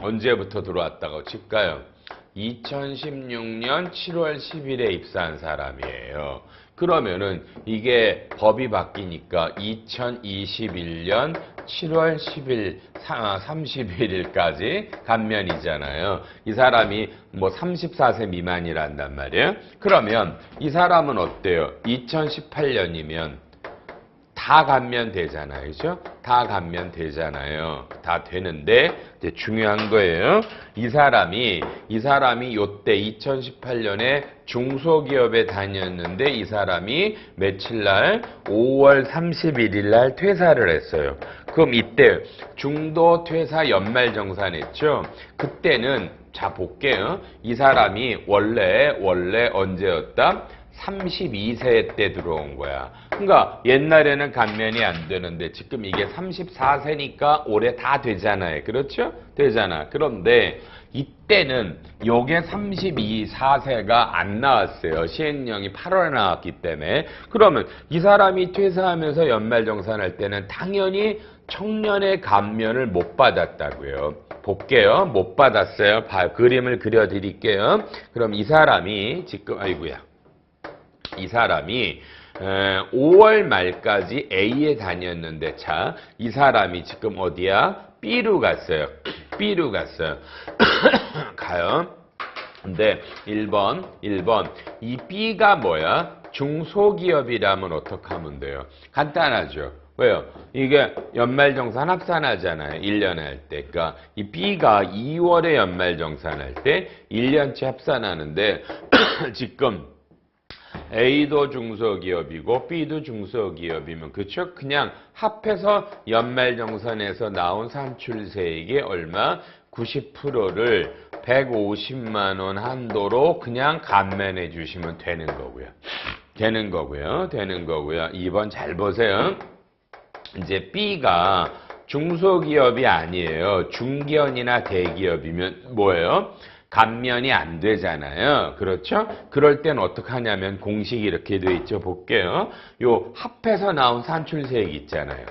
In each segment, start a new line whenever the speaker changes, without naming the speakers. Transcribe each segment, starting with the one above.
언제부터 들어왔다고 칠까요? 2016년 7월 10일에 입사한 사람이에요. 그러면은 이게 법이 바뀌니까 2021년 7월 10일, 31일까지 감면이잖아요. 이 사람이 뭐 34세 미만이란단 말이에요. 그러면 이 사람은 어때요? 2018년이면 다 감면 되잖아요. 그죠? 다 감면 되잖아요. 다 되는데 이제 중요한 거예요. 이 사람이 이 사람이 요때 2018년에 중소기업에 다녔는데 이 사람이 며칠 날 5월 31일 날 퇴사를 했어요. 그럼 이때 중도 퇴사 연말 정산했죠. 그때는 자 볼게요. 이 사람이 원래 원래 언제였다? 32세 때 들어온 거야. 그러니까 옛날에는 감면이 안 되는데 지금 이게 34세니까 올해 다 되잖아요. 그렇죠? 되잖아. 그런데 이때는 요게 32사세가 안 나왔어요. 시행령이 8월에 나왔기 때문에. 그러면 이 사람이 퇴사하면서 연말정산할 때는 당연히 청년의 감면을 못 받았다고요. 볼게요. 못 받았어요. 바, 그림을 그려드릴게요. 그럼 이 사람이 지금 아이고야. 이 사람이 5월 말까지 A에 다녔는데 자, 이 사람이 지금 어디야? B로 갔어요. B로 갔어요. 가요. 근데 1번, 1번. 이 B가 뭐야? 중소기업이라면 어떻게 하면 돼요? 간단하죠. 왜요? 이게 연말정산 합산하잖아요. 1년에 할 때. 그러니까 이 B가 2월에 연말정산할 때 1년치 합산하는데 지금 A도 중소기업이고 B도 중소기업이면 그쵸? 그냥 합해서 연말정산에서 나온 산출세액이 얼마? 90%를 150만 원 한도로 그냥 감면해 주시면 되는 거고요. 되는 거고요. 되는 거고요. 2번 잘 보세요. 이제 B가 중소기업이 아니에요. 중견이나 대기업이면 뭐예요? 감면이 안 되잖아요. 그렇죠? 그럴 땐 어떻게 하냐면 공식이 이렇게 돼 있죠. 볼게요. 요 합해서 나온 산출세액 있잖아요.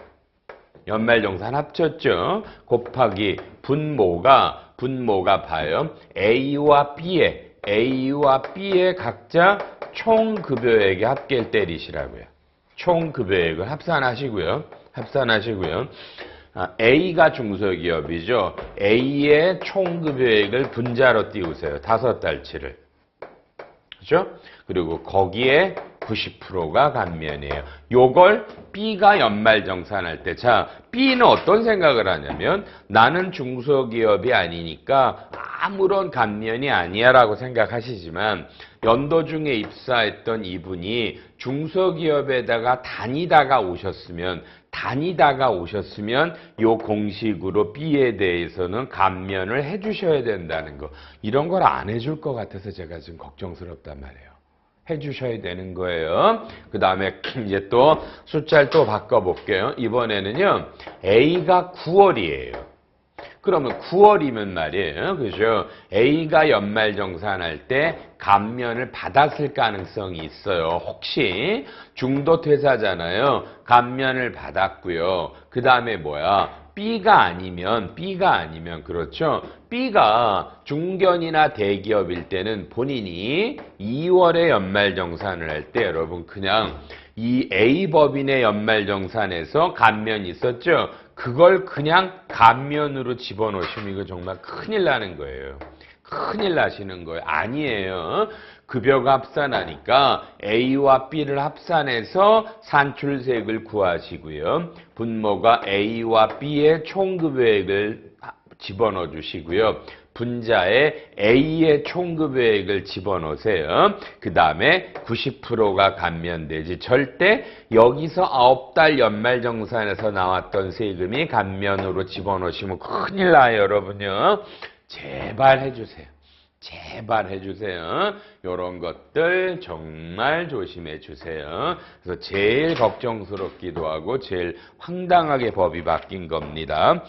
연말정산 합쳤죠. 곱하기 분모가 분모가 봐요. A와 B의 A와 B의 각자 총 급여액의 합계를 때리시라고요. 총 급여액을 합산하시고요. 합산하시고요. 아, A가 중소기업이죠. A의 총급여액을 분자로 띄우세요. 다섯 달치를. 그죠? 그리고 거기에 90%가 감면이에요. 요걸 B가 연말 정산할 때, 자, B는 어떤 생각을 하냐면, 나는 중소기업이 아니니까 아무런 감면이 아니야 라고 생각하시지만, 연도 중에 입사했던 이분이 중소기업에다가 다니다가 오셨으면, 다니다가 오셨으면 요 공식으로 B에 대해서는 감면을 해주셔야 된다는 거. 이런 걸 안 해줄 것 같아서 제가 지금 걱정스럽단 말이에요. 해주셔야 되는 거예요. 그 다음에 이제 또 숫자를 또 바꿔볼게요. 이번에는요. A가 9월이에요. 그러면 9월이면 말이에요. 그죠? A가 연말정산할 때 감면을 받았을 가능성이 있어요. 혹시 중도 퇴사잖아요. 감면을 받았고요. 그 다음에 뭐야? B가 아니면 B가 아니면 그렇죠. B가 중견이나 대기업일 때는 본인이 2월에 연말정산을 할 때 여러분 그냥 이 A 법인의 연말정산에서 감면이 있었죠. 그걸 그냥 감면으로 집어넣으시면 이거 정말 큰일 나는 거예요. 큰일 나시는 거예요. 아니에요. 급여가 합산하니까 A와 B를 합산해서 산출세액을 구하시고요. 분모가 A와 B의 총급여액을 집어넣어 주시고요. 분자에 A의 총급여액을 집어넣으세요. 그 다음에 90%가 감면되지. 절대 여기서 9달 연말정산에서 나왔던 세금이 감면으로 집어넣으시면 큰일 나요, 여러분요. 제발 해주세요. 제발 해주세요. 이런 것들 정말 조심해 주세요. 그래서 제일 걱정스럽기도 하고 제일 황당하게 법이 바뀐 겁니다.